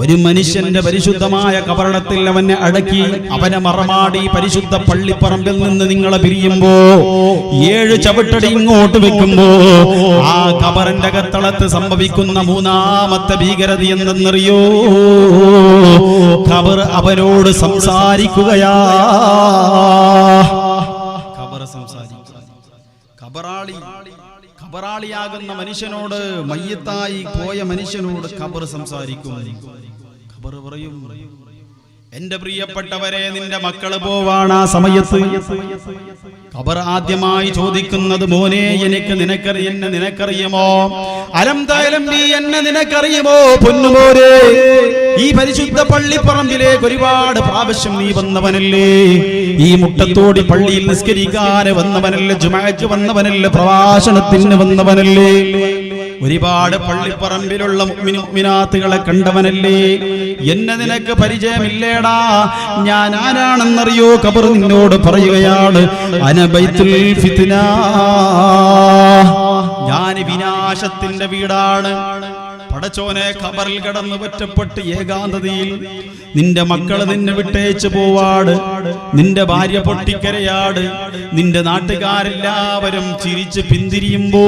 ഒരു മനുഷ്യന്റെ പരിശുദ്ധമായ കബറടത്തിൽ അവനെ അടക്കി അവനെ മറമാടി പരിശുദ്ധ പള്ളിപ്പറമ്പിൽ നിന്ന് നിങ്ങളെ പിരിയുമ്പോ ഏഴ് ചവിട്ടടി ഇങ്ങോട്ട് വെക്കുമ്പോ ആ കബറിന്റെ കത്തളത്ത് സംഭവിക്കുന്ന മൂന്നാമത്തെ ഭീകരത എന്തെന്നറിയോ? കബർ അവനോട് സംസാരിക്കുകയാ. ാളിയാകുന്ന കബറാളി കബറാളിയാകുന്ന മനുഷ്യനോട് മയ്യത്തായി പോയ മനുഷ്യനോട് കബർ സംസാരിക്കും. ഖബർ പറയും എന്റെ പ്രിയപ്പെട്ടവരെ നിന്റെ മക്കൾ പോവാണ് ആ സമയത്ത്. ഖബർ ആദ്യമായി ചോദിക്കുന്നത് മോനെ എനിക്ക് നിനക്കറി എന്നെ നിനക്കറിയുമോ? അലം തലം നീ എന്നെ നിനക്കറിയുമോ? പൊന്നുമോരെ ഈ പരിശുദ്ധ പള്ളിപ്പറമ്പിലേക്ക് ഒരുപാട് പ്രാവശ്യം നീ വന്നവനല്ലേ? ഈ മുട്ടത്തോടി പള്ളിയിൽ നിസ്കരിക്കാൻ വന്നവനല്ലേ? ജുമാജ് വന്നവനല്ലേ? പ്രഭാഷണത്തിന് വന്നവനല്ലേ? ഒരുപാട് പള്ളിപ്പറമ്പിലുള്ള മിനാത്തുകളെ കണ്ടവനല്ലേ? എന്നെ നിനക്ക് പരിചയമില്ലേടാ. ഞാൻ ആരാണെന്നറിയോ? കബർ നിന്നോട് പറയുകയാണ് അനബൈത്തുൽ ഫിത്ന. ഞാൻ വിനാശത്തിന്റെ വീടാണ്. പടച്ചോനെ ഖബറിൽ കടന്നു ഒറ്റപ്പെട്ട് ഏകാന്തതയിൽ നിന്റെ മക്കൾ നിന്നെ വിട്ടേച്ച് പോവാട് നിന്റെ ഭാര്യ പൊട്ടിക്കരയാട് നിന്റെ നാട്ടുകാരെല്ലാവരും ചിരിച്ച് പിന്തിരിയുമ്പോ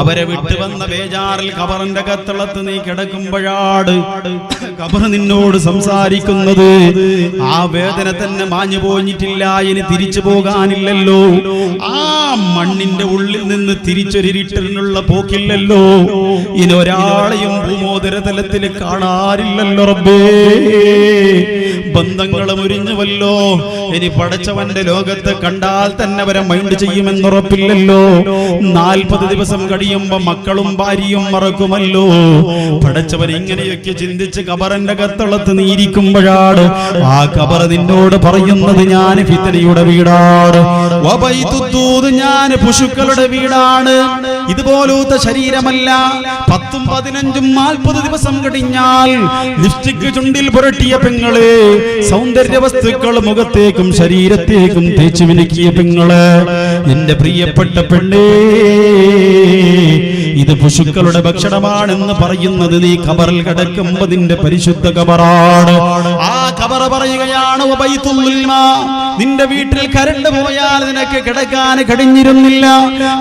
അവരെ വിട്ടു വന്ന ബേജാറിൽ ഖബറിന്റെ കത്തളത്ത് നീ കിടക്കുമ്പോഴാട് ഖബർ നിന്നോട് സംസാരിക്കുന്നത് ആ വേദന തന്നെ മാഞ്ഞു പോഞ്ഞിട്ടില്ല ഇനി തിരിച്ചു പോകാനില്ലല്ലോ. ആ മണ്ണിന്റെ ഉള്ളിൽ നിന്ന് തിരിച്ചൊരിട്ടിനുള്ള പോക്കില്ലല്ലോ. ഇനി ഒരാളെയും ഭൂമോദരതലത്തിൽ കാണാറില്ലല്ലോ റബ്ബേ. ബന്ധങ്ങൾ മുരിഞ്ഞുവല്ലോ ഇനി പടച്ചവന്റെ ലോകത്ത് കണ്ടാൽ തന്നെ വരെ മൈൻഡ് ചെയ്യുമെന്നുറപ്പില്ലല്ലോ നാൽപ്പത് ദിവസം കഴിയുമ്പോ മക്കളും ഭാര്യയും മറക്കുമല്ലോ. പടച്ചവൻ ഇങ്ങനെയൊക്കെ ചിന്തിച്ച് കബറിന്റെ കത്തളത്ത് നീരിക്കുമ്പോഴാണ് ആ കബർ നിന്നോട് പറയുന്നത് ഞാൻ ഫിത്തനയുടെ വീടാണ്. ഞാൻ പശുക്കളുടെ വീടാണ്. ഇതുപോലത്തെ ശരീരമല്ല. പത്തും പതിനഞ്ചും നാൽപ്പത് ദിവസം കഴിഞ്ഞാൽ ലിപ്സ്റ്റിക് ചുണ്ടിൽ പുരട്ടിയ പെങ്ങൾ സൗന്ദര്യ വസ്തുക്കൾ മുഖത്തേക്കും ശരീരത്തേക്കും തേച്ചു മിനുക്കിയ പെങ്ങൾ. എന്റെ പ്രിയപ്പെട്ട പെണ്ണേ ഇത് പശുക്കളുടെ ഭക്ഷണമാണെന്ന് പറയുന്നത് നീ കബറിൽ കിടക്കുമ്പോ നിന്റെ പരിശുദ്ധ കബറാണ് ആ കബറ പറയുകയാണ് നിന്റെ വീട്ടിൽ കരണ്ട് പോയാൽ നിനക്ക് കിടക്കാൻ കഴിഞ്ഞിരുന്നില്ല.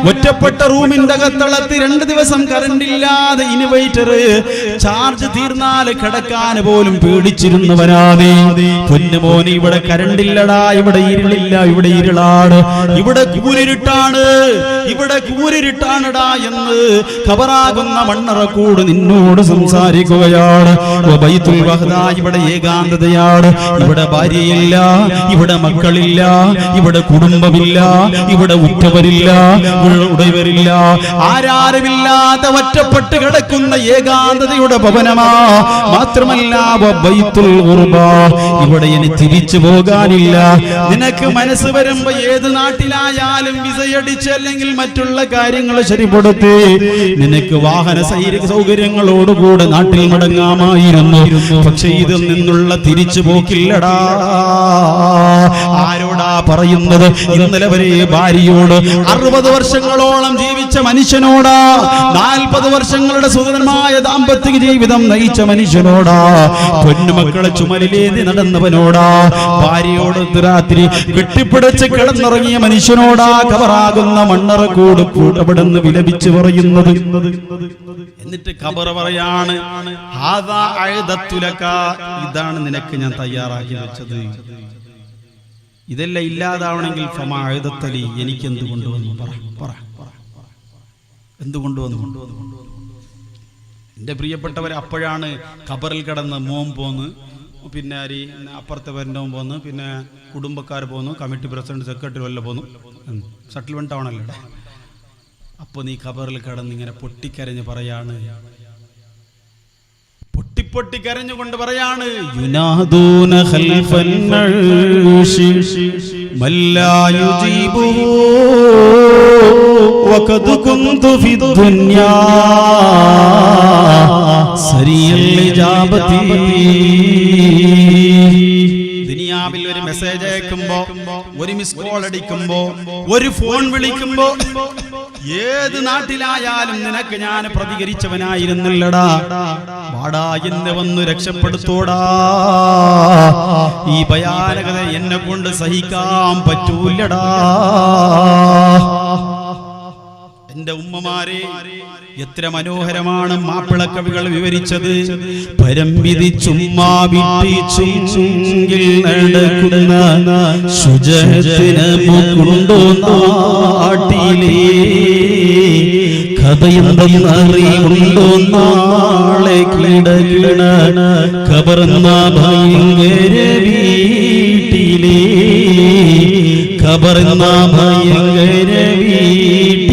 ഒറ്റപ്പെട്ട റൂമിന്റെ അകത്തളത്ത് രണ്ട് ദിവസം കരണ്ട് ഇല്ലാതെ ചാർജ് തീർന്നാൽ കിടക്കാൻ പോലും പേടിച്ചിരുന്നവനാതെ പൊന്നുമോന് ഇവിടെ കരണ്ടില്ലടാ ഇവിടെ ഇരുളില്ല ഇവിടെ ഇരുളാണ്. ഇവിടെ കൂരിരുട്ടാണ് ഇവിടെ കൂരിരുട്ടാണടാ എന്ന് ഖബറാകുന്ന മണ്ണറക്കൂട് നിന്നോട് സംസാരിക്കുകയാണ്. ഇവിടെ ഏകാന്തതയാണ് ഇവിടെ ഭാര്യയില്ല ഇവിടെ മക്കളില്ല ഇവിടെ കുടുംബമില്ല ഇവിടെ ഉറ്റവരില്ല ഉടയവരില്ല. ആരാരുമില്ലാതെ ഒറ്റപ്പെട്ട് കിടക്കുന്ന ഏകാന്തതയുടെ ഭവനമാ. മാത്രമല്ല ഇവിടെ ഇനി തിരിച്ചു പോകാനില്ല. നിനക്ക് മനസ്സ് വരുമ്പോ ഏത് നാട്ടിലായാലും വിസയടിച്ച് അല്ലെങ്കിൽ മറ്റുള്ള കാര്യങ്ങൾ ശരിപ്പെടുത്തി. നിനക്ക് വാഹന സൗകര്യങ്ങളോടുകൂടെ നാട്ടിൽ മടങ്ങാമായിരുന്നു. പക്ഷെ ഇതിൽ നിന്നുള്ള തിരിച്ചു പോക്കില്ലടാ. ആരോടാ പറയുന്നത്? ഇന്നലെ വരെ ഭാര്യയോട് അറുപത് വർഷങ്ങളോളം ജീവിച്ച മനുഷ്യനോടാ നാൽപ്പത് വർഷങ്ങളുടെ സുഖകരമായ ദാമ്പത്യ ജീവിതം നയിച്ച മനുഷ്യനോടാ പൊന്നുമക്കളെ ചുമലിലേന്തി നടന്നവനോടാ ഭാര്യയോട് രാത്രി കെട്ടിപ്പിടിച്ച് കിടന്നിറങ്ങിയ മനുഷ്യനോടാ കവറാകുന്ന മണ്ണറക്കൂട് കൂട്ടപ്പെടുന്ന് വിലപിച്ച് പറയുന്നത്. എന്നിട്ട് ഖബർ പറയാണ്. ഇതാണ് നിനക്ക് ഞാൻ തയ്യാറാക്കി വെച്ചത്. ഇതെല്ലാം ഇല്ലാതാവണമെങ്കിൽ ഫമാ എനിക്ക് എന്ത് കൊണ്ടുവന്നു പറ പറ. എന്ത് കൊണ്ടുവന്നു എന്റെ പ്രിയപ്പെട്ടവർ അപ്പോഴാണ് ഖബറിൽ കിടന്ന് മോം പോന്ന് പിന്നെ അരി അപ്പുറത്തെ വരണ്ടവൻ പോന്ന് പിന്നെ കുടുംബക്കാർ പോന്നു കമ്മിറ്റി പ്രസിഡന്റ് സെക്രട്ടറി വല്ല പോന്നു. സെറ്റിൽമെന്റ് ആവണല്ലോ അപ്പൊ നീ ഖബറിൽ കിടന്ന് ഇങ്ങനെ പൊട്ടിക്കരഞ്ഞ് പറയാണ്. പൊട്ടിപ്പൊട്ടി കരഞ്ഞുകൊണ്ട് പറയാണ്. യുനാദൂന അർശി മല്ലാ യുജീബുഹു വഖദ് കുന്തു ഫി ദുനിയാ സരിയൽ ഇജാബതി ദുനിയാവിൽ ഒരു മെസ്സേജ് അയക്കുമ്പോ ഒരു മിസ് കോൾ അടിക്കുമ്പോ ഒരു ഫോൺ വിളിക്കുമ്പോ ഏത് നാട്ടിലായാലും നിനക്ക് ഞാൻ പ്രതികരിച്ചവനായിരുന്നില്ലടാ. വാടാ എന്നെ വന്ന് രക്ഷപ്പെടുത്തോടാ. ഈ ഭയാനകത എന്നെ കൊണ്ട് സഹിക്കാൻ പറ്റൂലടാ എന്റെ ഉമ്മമാരെ എത്ര മനോഹരമാണ് മാപ്പിള കവികൾ വിവരിച്ചത്. പരംവിധി ചുമ്മാ വിട്ടിച്ചുങ്കിൽ നടക്കുന്ന ഭയങ്കര വീട്ടിലേ. കബർന്ന ഭയങ്കര വീട്ടിലേ.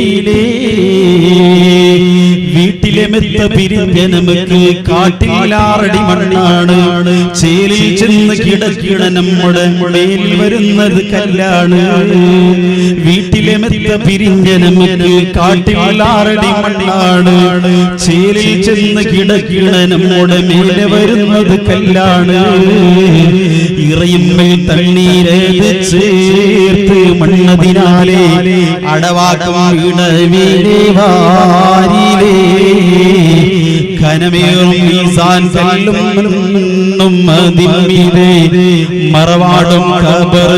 വീട്ടിലെ മെത്ത പിരിഞ്ഞ നമുക്ക് കാട്ടിലാറടി മണ്ണാണ്. ചേലിൽ ചെന്ന് കിടക്കിട നമ്മുടെ മേൽ വരുന്നത് കല്ലാണ്. വീട്ടിലെ മെത്ത പിരിഞ്ഞ നമുക്ക് കാട്ടിലാറടി മണ്ണാണ്. ചേലിൽ ചെന്ന് കിടക്കിട നമ്മുടെ മേലെ വരുന്നത് കല്ലാണ്. ഇറയുമ്മൽ തണ്ണീരേത് ചേർത്ത് മണ്ണതിനാലേ അടവാക്കും ഇടവിലെ വാരിലേ. മറവാടും കബർ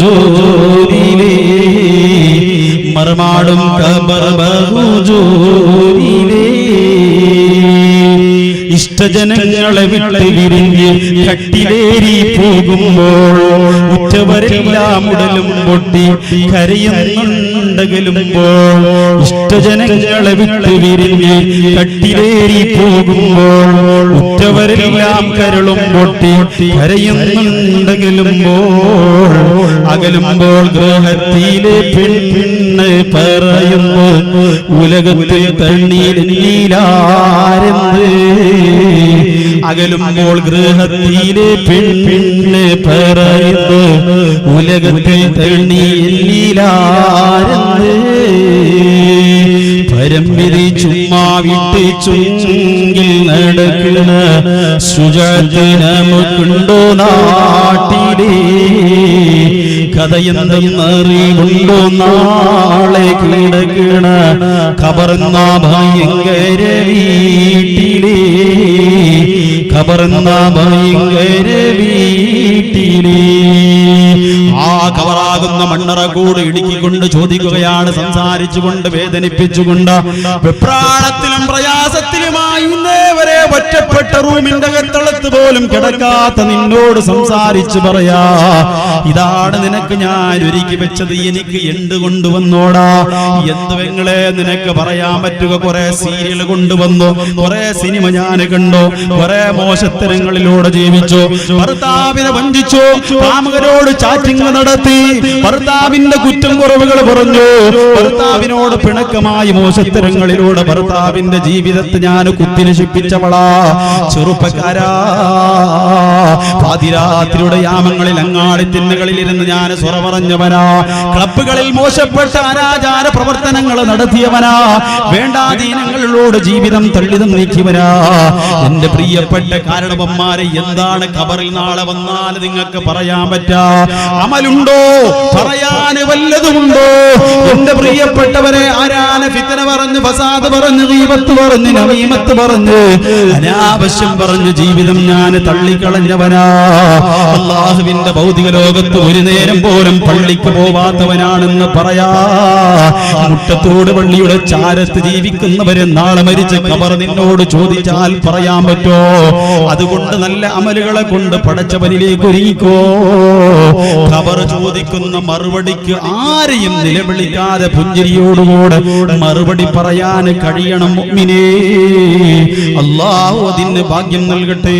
ജോരിലേ മറമാടും ഖബർ ബഹുജോരിലേ. ഇഷ്ടജനങ്ങളെ വിട്ട് വിരിഞ്ഞ് കട്ടിലേരി പോകുമ്പോൾ ഉറ്റവരെല്ലാം ഉടലും പൊട്ടി കരയുന്നുണ്ടകലുമ്പോൾ ഇഷ്ടജനങ്ങളെ വിട്ട് വിരിഞ്ഞ് കട്ടിലേരി പോകുമ്പോൾ ഉറ്റവരെല്ലാം കരളും പൊട്ടി കരയുന്നുണ്ടകലുമ്പോൾ അകലുമ്പോൾ ഗ്രഹത്തിലെ പെണ്ണ് പറയുന്നു ഉലകത്തിൽ തണ്ണീരില്ലാരെന്ന് അകലുമ്പോൾ ഗൃഹത്തിലെ പെണ്ണ് പറയുന്നു ഉലകത്തിൽ തണ്ണീരില്ലാരെന്ന് പരമ്പരി ചുമ്മാ വിട്ട് ചുങ്കിൽ നടക്കുന്ന സുജാത്ത് നമുക്കുണ്ടോ നാട്ടിലേ കഥയെന്തെന്നറിവുണ്ടോ നാളെ കിടക്കണ? കബർന്ന ഭയങ്കര വീട്ടിലേ. കബർന്ന ഭയങ്കര വീട്ടിലേ. ആ കവറാകുന്ന മണ്ണറ കൂട് ഇടുക്കിക്കൊണ്ട് ചോദിക്കുകയാണ് സംസാരിച്ചുകൊണ്ട് വേദനിപ്പിച്ചുകൊണ്ട്. വിപ്രാണത്തിലും പ്രയാസത്തിലുമായി ഇന്നേവരെ ഒറ്റപ്പെട്ട റൂമിന്റെ കത്തളത്ത് പോലും കിടക്കാത്ത നിന്നോട് സംസാരിച്ചു പറയാ ഇതാണ് നിനക്ക് ഞാൻ ഒരുക്കി വെച്ചത് എനിക്ക് എന്ത് കൊണ്ടുവന്നോടാ? എന്ത് വെങ്ങളെ നിനക്ക് പറയാൻ പറ്റുക? കുറെ സീരിയൽ കൊണ്ടുവന്നു കുറെ സിനിമ ഞാൻ കണ്ടു കുറെ മോശത്തരങ്ങളിലൂടെ ജീവിച്ചു. ഭർത്താവിനെ വഞ്ചിച്ചു കാമുകരോട് ചാറ്റിംഗ് നടത്തി. ഭർത്താവിന്റെ കുറ്റം കുറവുകൾ പറഞ്ഞു ഭർത്താവിനോട് പിണക്കമായി മോശത്തരങ്ങളിലൂടെ ഭർത്താവിന്റെ ജീവിതത്തെ ഞാൻ കുത്തിനശിപ്പിച്ചവളാ ചെറുപ്പക്കാരാ. പാതിരാത്രിയുടെ യാമങ്ങളിൽ അങ്ങാടി തിന്നുകളിൽ ഇരുന്ന് ഞാൻ സ്വറ പറഞ്ഞവനാ. ക്ലബുകളിൽ മോശപ്പെട്ട അനാചാര പ്രവർത്തനങ്ങൾ നടത്തിയവനാ. വേണ്ടാധീനങ്ങളിലൂടെ ജീവിതം തള്ളിതം നീക്കിയവനാ. എന്റെ പ്രിയപ്പെട്ട കാരണവന്മാരെ എന്താണ് ഖബറിൽ നാളെ വന്നാൽ നിങ്ങൾക്ക് പറയാൻ പറ്റാ. അമലുണ്ടോ? പറയാന് വല്ലതുമുണ്ടോ? എന്റെ പ്രിയപ്പെട്ടവരെ ആരാന ഫിത്തന പറഞ്ഞു ഫസാദ് പറഞ്ഞു ദീപത്ത് പറഞ്ഞു നവീമത്ത് പറഞ്ഞു? അനാവശ്യം പറഞ്ഞു ജീവിതം ഞാൻ തള്ളിക്കളഞ്ഞവനാ. അള്ളാഹുവിന്റെ ഭൗതിക ലോകത്ത് ഒരു നേരം പോലും പള്ളിക്ക് പോവാത്തവനാണെന്ന് പറയാ. മുട്ടത്തോട് പള്ളിയുടെ ചാരത്ത് ജീവിക്കുന്നവരെ നാളെ മരിച്ച് കബർ നിന്നോട് ചോദിച്ചാൽ പറയാൻ പറ്റോ? അതുകൊണ്ട് നല്ല അമലുകളെ കൊണ്ട് പടച്ചവനിലേക്ക് ഒരുങ്ങിക്കോ. കബർ ചോദിക്കുന്ന മറുപടിക്ക് ആരെയും നിലവിളിക്കാതെ പുഞ്ചിരിയോടുകൂടെ മറുപടി പറയാൻ കഴിയണം മുഅ്മിനേ. അള്ളാഹു അതിന് ഭാഗ്യം നൽകട്ടെ.